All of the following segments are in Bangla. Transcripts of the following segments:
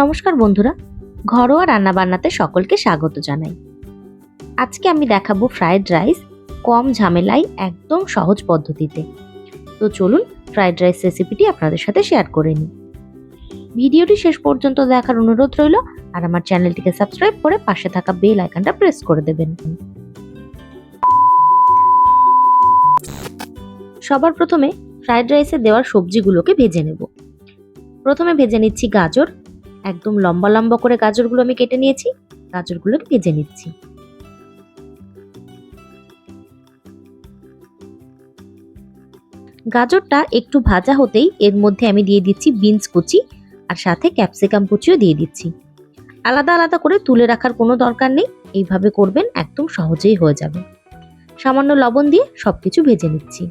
নমস্কার বন্ধুরা, ঘরোয়া রান্না বান্নাতে সকলকে স্বাগত জানাই। আজকে আমি দেখাবো ফ্রায়েড রাইস কম ঝামেলায় একদম সহজ পদ্ধতিতে। তো চলুন ফ্রায়েড রাইস রেসিপিটি আপনাদের সাথে শেয়ার করে নিই। ভিডিওটি শেষ পর্যন্ত দেখার অনুরোধ রইল, আর আমার চ্যানেলটিকে সাবস্ক্রাইব করে পাশে থাকা বেল আইকনটা প্রেস করে দেবেন। সবার প্রথমে ফ্রায়েড রাইসে দেওয়ার সবজিগুলোকে ভেজে নেব। প্রথমে ভেজে নিচ্ছি গাজর একদম লম্বা লম্বা করে গাজরগুলো আমি কেটে নিয়েছি গাজরগুলোকে ভেজে নিচ্ছি। গাজরটা একটু ভাজা হতেই এর মধ্যে আমি দিয়ে দিচ্ছি বিনস কুচি আর সাথে ক্যাপসিকাম কুচিও দিয়ে দিচ্ছি। আলাদা আলাদা করে তুলে রাখার কোনো দরকার নেই, এইভাবে করবেন একদম সহজেই হয়ে যাবে। সামান্য লবণ দিয়ে সবকিছু ভেজে নিচ্ছি।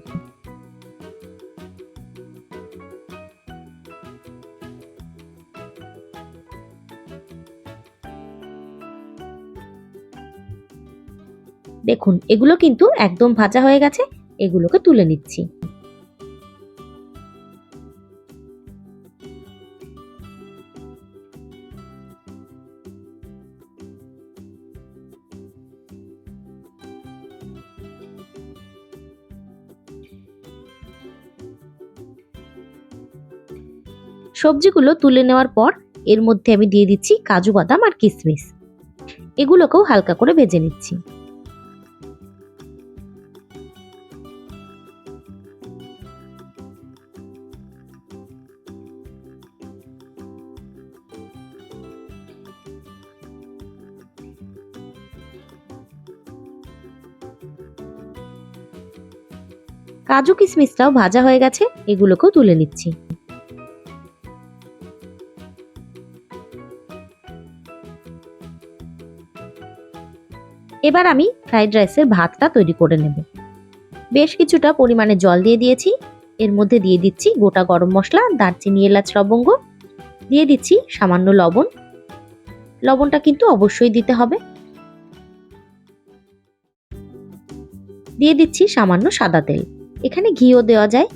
দেখুন, এগুলো কিন্তু একদম ভাজা হয়ে গেছে, এগুলোকে তুলে নিচ্ছি। সবজিগুলো তুলে নেওয়ার পর, এর মধ্যে আমি দিয়ে দিচ্ছি কাজু বাদাম আর কিশমিশ এগুলোকেও হালকা করে ভেজে নিচ্ছি। কাজু কিশমিশটাও ভাজা হয়ে গেছে, এগুলোকেও তুলে নিচ্ছি। এবার আমি ফ্রাইড রাইসের ভাতটা তৈরি করে নেব। বেশ কিছুটা পরিমাণে জল দিয়ে দিয়েছি। এর মধ্যে দিয়ে দিচ্ছি গোটা গরম মশলা, দারচিনি, এলাচ লবঙ্গ। দিয়ে দিচ্ছি সামান্য লবণ। লবণটা কিন্তু অবশ্যই দিতে হবে। দিয়ে দিচ্ছি সামান্য সাদা তেল। এখানে ঘিও দেওয়া যায়।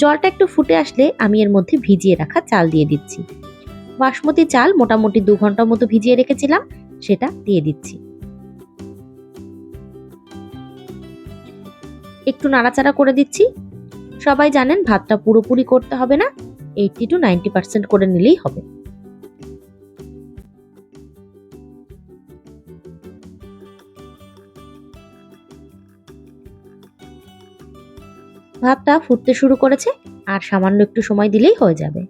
জলটা একটু ফুটে আসলে আমি এর মধ্যে ভিজিয়ে রাখা চাল দিয়ে দিচ্ছি। বাসমতি চাল মোটামুটি দু ঘণ্টার মতো ভিজিয়ে রেখেছিলাম, সেটা দিয়ে দিচ্ছি। একটু নাড়াচাড়া করে দিচ্ছি। সবাই জানেন, ভাতটা পুরোপুরি করতে হবে না, এইটটি টু নাইনটি পার্সেন্ট করে নিলেই হবে। ভাতটা ফুটতে শুরু করেছে, আর সামান্য একটু সময় দিলেই হয়ে যাবে।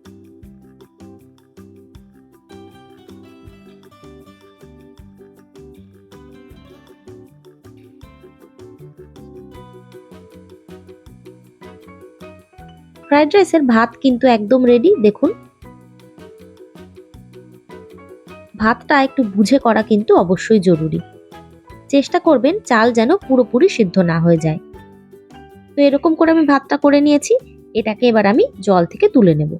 ফ্রাইড রাইসের ভাত কিন্তু একদম রেডি দেখুন। ভাতটা একটু বুঝে করা কিন্তু অবশ্যই জরুরি। চেষ্টা করবেন চাল যেন পুরোপুরি সিদ্ধ না হয়ে যায়। তো এরকম করে আমি ভাতটা করে নিয়েছি। এটাকে এবার আমি জল থেকে তুলে নেব।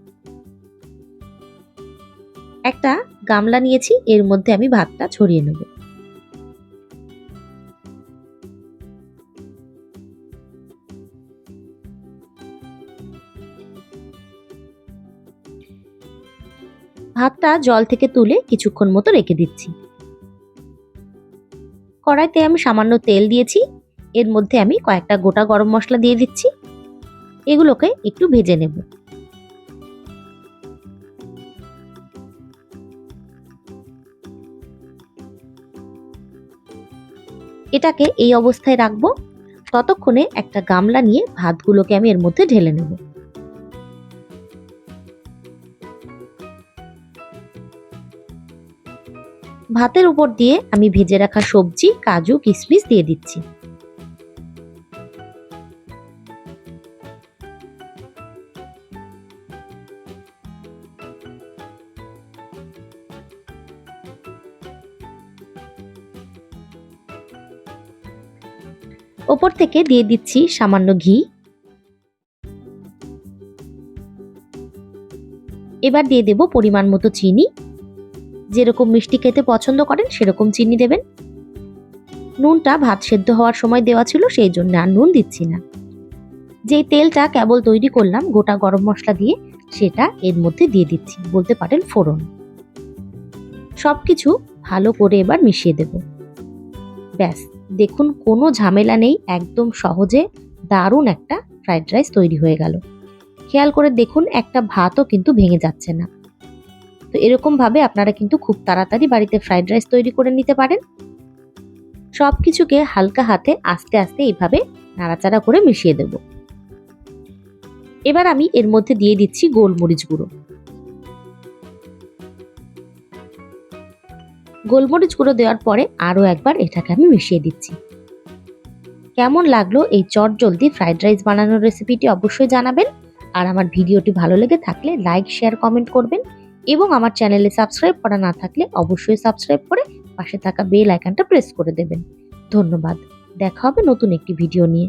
একটা গামলা নিয়েছি, এর মধ্যে আমি ভাতটা ছড়িয়ে নেব। ভাতটা জল থেকে তুলে কিছুক্ষণ মতো রেখে দিচ্ছি। কড়াইতে আমি সামান্য তেল দিয়েছি। এর মধ্যে আমি কয়েকটা গোটা গরম মশলা দিয়ে দিচ্ছি। এগুলোকে একটু ভেজে নেব। এটাকে এই অবস্থায় রাখব। ততক্ষণে একটা গামলা নিয়ে ভাতগুলোকে আমি এর মধ্যে ঢেলে নেব। ভাতের উপর দিয়ে আমি ভেজে রাখা সবজি, কাজু কিশমিশ দিয়ে দিচ্ছি। ওপর থেকে দিয়ে দিচ্ছি সামান্য ঘি। এবার দিয়ে দেব পরিমাণ মতো চিনি। যেরকম মিষ্টি খেতে পছন্দ করেন, সেরকম চিনি দেবেন। নুনটা ভাত সেদ্ধ হওয়ার সময় দেওয়া ছিল, সেই জন্য আর নুন দিচ্ছি না। যে তেলটা কেবল তৈরি করলাম, গোটা গরম মশলা দিয়ে, সেটা এর মধ্যে দিয়ে দিচ্ছি, বলতে পারেন ফোড়ন। সব কিছু ভালো করে এবার মিশিয়ে দেব। ব্যাস। দেখুন, কোনো ঝামেলা নেই, একদম সহজে দারুণ একটা ফ্রাইড রাইস তৈরি হয়ে গেল। খেয়াল করে দেখুন, একটা ভাতও কিন্তু ভেঙে যাচ্ছে না। তো এরকমভাবে আপনারা কিন্তু খুব তাড়াতাড়ি বাড়িতে ফ্রাইড রাইস তৈরি করে নিতে পারেন। সব কিছুকে হালকা হাতে আস্তে আস্তে এইভাবে নাড়াচাড়া করে মিশিয়ে দেব। এবার আমি এর মধ্যে দিয়ে দিচ্ছি গোলমরিচ গুঁড়ো। গোলমরিচ গুঁড়ো দেওয়ার পরে আরও একবার এটাকে আমি মিশিয়ে দিচ্ছি। কেমন লাগল এই চট জলদি ফ্রাইড রাইস বানানোর রেসিপিটি অবশ্যই জানাবেন। আর আমার ভিডিওটি ভালো লেগে থাকলে লাইক, শেয়ার, কমেন্ট করবেন। এবং আমার চ্যানেলে সাবস্ক্রাইব করা না থাকলে অবশ্যই সাবস্ক্রাইব করে পাশে থাকা বেল আইকনটা প্রেস করে দেবেন। ধন্যবাদ। দেখা হবে নতুন একটি ভিডিও নিয়ে।